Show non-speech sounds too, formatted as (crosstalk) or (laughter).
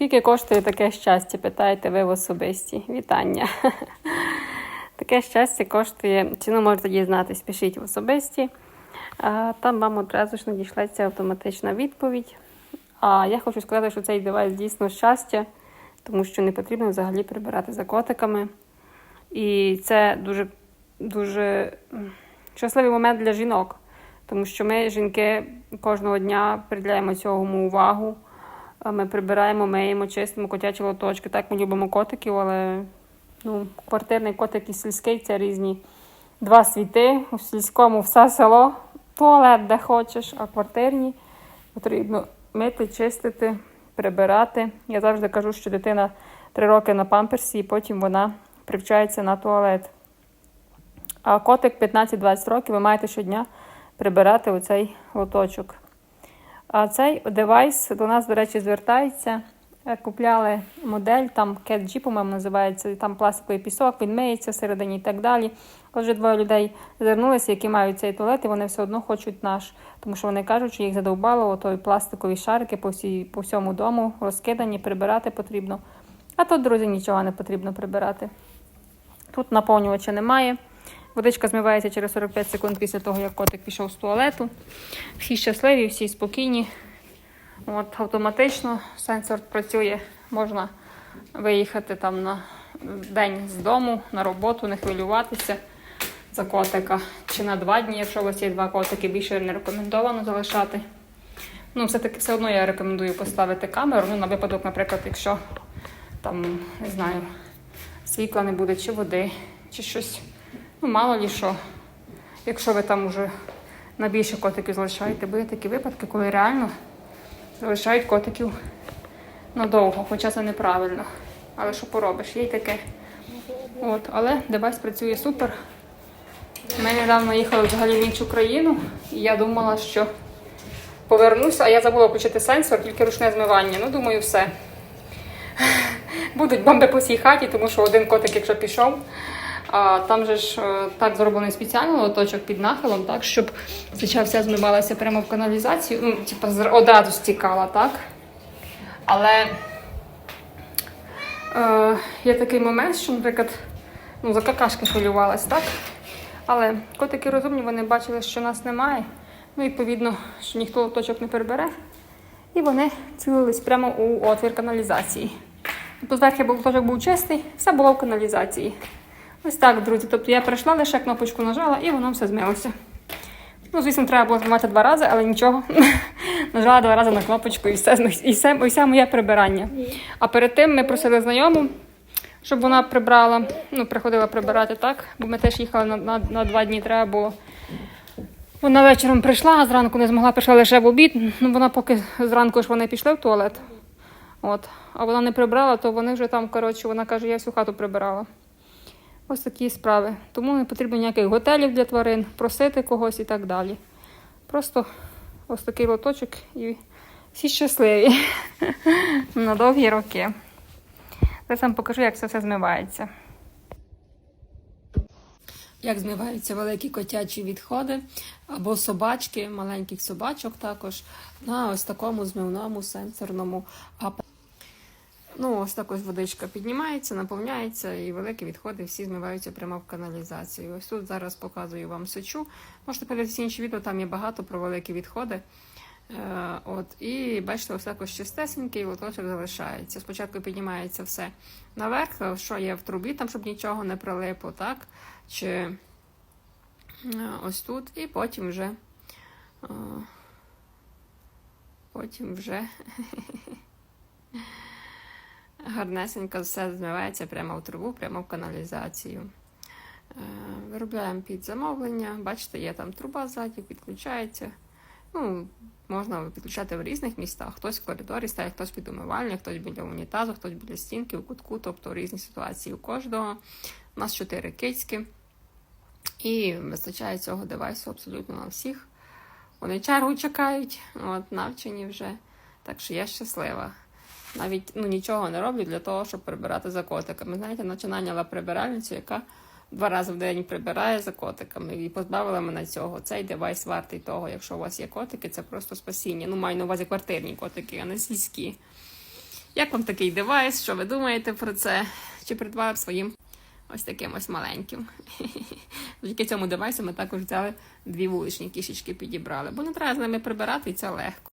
Скільки коштує таке щастя? Питаєте ви в особисті. Вітання. (laughs) Таке щастя коштує, ціну можете дізнатись, пишіть в особисті. Там вам одразу ж надішлеться автоматична відповідь. А я хочу сказати, що цей девайс дійсно щастя, тому що не потрібно взагалі прибирати за котиками. І це дуже, дуже щасливий момент для жінок, тому що ми, жінки, кожного дня приділяємо цьому увагу. Ми прибираємо, миємо, чистимо котячі лоточки. Так, ми любимо котиків, але ну, квартирний котик і сільський це різні два світи. У сільському все село, туалет, де хочеш, а квартирні потрібно мити, чистити, прибирати. Я завжди кажу, що дитина три роки на памперсі, і потім вона привчається на туалет. А котик 15-20 років ви маєте щодня прибирати оцей лоточок. А цей девайс до нас, до речі, звертається. Е, Купляли модель, там Cat G, по-моєму, називається, там пластиковий пісок, він миється всередині і так далі. Отже, двоє людей звернулися, які мають цей туалет, і вони все одно хочуть наш, тому що вони кажуть, що їх задовбало отой пластикові шарики по, всій, по всьому дому, розкидані, прибирати потрібно. А тут, друзі, нічого не потрібно прибирати. Тут наповнювача немає. Водичка змивається через 45 секунд після того, як котик пішов з туалету. Всі щасливі, всі спокійні. От, автоматично сенсор працює, можна виїхати там на день з дому, на роботу, не хвилюватися за котика. Чи на два дні, якщо у вас є два котики, більше не рекомендовано залишати. Ну, все-таки все одно я рекомендую поставити камеру. Ну, на випадок, наприклад, якщо там, не знаю, світла не буде, чи води, чи щось. Ну, мало лі що. Якщо ви там уже на більше котиків залишаєте, бо є такі випадки, коли реально залишають котиків надовго, хоча це неправильно. Але що поробиш, є й таке. От, але девайс працює супер. Ми недавно їхали взагалі в іншу країну, і я думала, що повернуся, а я забула включити сенсор, тільки ручне змивання. Ну, думаю, все. Будуть бомби по всій хаті, тому що один котик, якщо пішов, а там же ж е, так зроблений спеціально лоточок під нахилом, так, щоб свіча вся змивалася прямо в каналізацію, ну, типу, одразу стікала, так. Але е, є такий момент, що, наприклад, ну, за какашки хвилювалась, так? Але котики розумні, вони бачили, що нас немає. Ну, відповідно, що ніхто лоточок не перебере. І вони цілились прямо у отвір каналізації. Тобто зверху був лоточок був чистий, все було в каналізації. Ось так, друзі. Тобто я прийшла, лише кнопочку нажала і воно все змилося. Ну, звісно, треба було знімати два рази, але нічого. (laughs) Нажала два рази на кнопочку і все, і все, і все моє прибирання. А перед тим ми просили знайому, щоб вона прибрала, ну, приходила прибирати так, бо ми теж їхали на, на, на два дні, треба було. Вона вечором прийшла, а зранку не змогла, прийшла лише в обід. Ну, вона поки зранку ж вони пішли в туалет. От. А вона не прибрала, то вони вже там, коротше, вона каже, я всю хату прибирала. Ось такі справи. Тому не потрібно ніяких готелів для тварин, просити когось і так далі. Просто ось такий лоточок і всі щасливі (laughs) на довгі роки. Зараз вам покажу, як це все змивається. Як змиваються великі котячі відходи або собачки, маленьких собачок також на ось такому змивному сенсорному апараті. Ну, ось так ось водичка піднімається, наповняється, і великі відходи всі змиваються прямо в каналізацію. Ось тут зараз показую вам сечу. Можете подивитися інші відео, там є багато про великі відходи. Е, от, і бачите, ось так ось чистесенький лоточок залишається. Спочатку піднімається все наверх, що є в трубі, там, щоб нічого не прилипло, так? Чи е, ось тут, і потім вже. е, Потім вже (laughs) гарнесенько все змивається прямо в трубу, прямо в каналізацію. Е, Виробляємо під замовлення. Бачите, є там труба ззаді, підключається. Ну, можна підключати в різних містах. Хтось в коридорі ставить, хтось під умивальню, хтось біля унітазу, хтось біля стінки, у кутку, тобто різні ситуації у кожного. У нас чотири кицьки. І вистачає цього девайсу абсолютно на всіх. Вони чергу чекають, от, навчені вже. Так що я щаслива. Навіть ну, нічого не роблю для того, щоб прибирати за котиками. Знаєте, наче наняла прибиральницю, яка два рази в день прибирає за котиками і позбавила мене цього. Цей девайс вартий того, якщо у вас є котики, це просто спасіння. Ну, маю на увазі квартирні котики, а не сільські. Як вам такий девайс? Що ви думаєте про це? Чи придбали б своїм ось таким ось маленьким? (laughs) Завдяки цьому девайсу ми також взяли дві вуличні кішечки підібрали, бо не треба з ними прибирати, і це легко.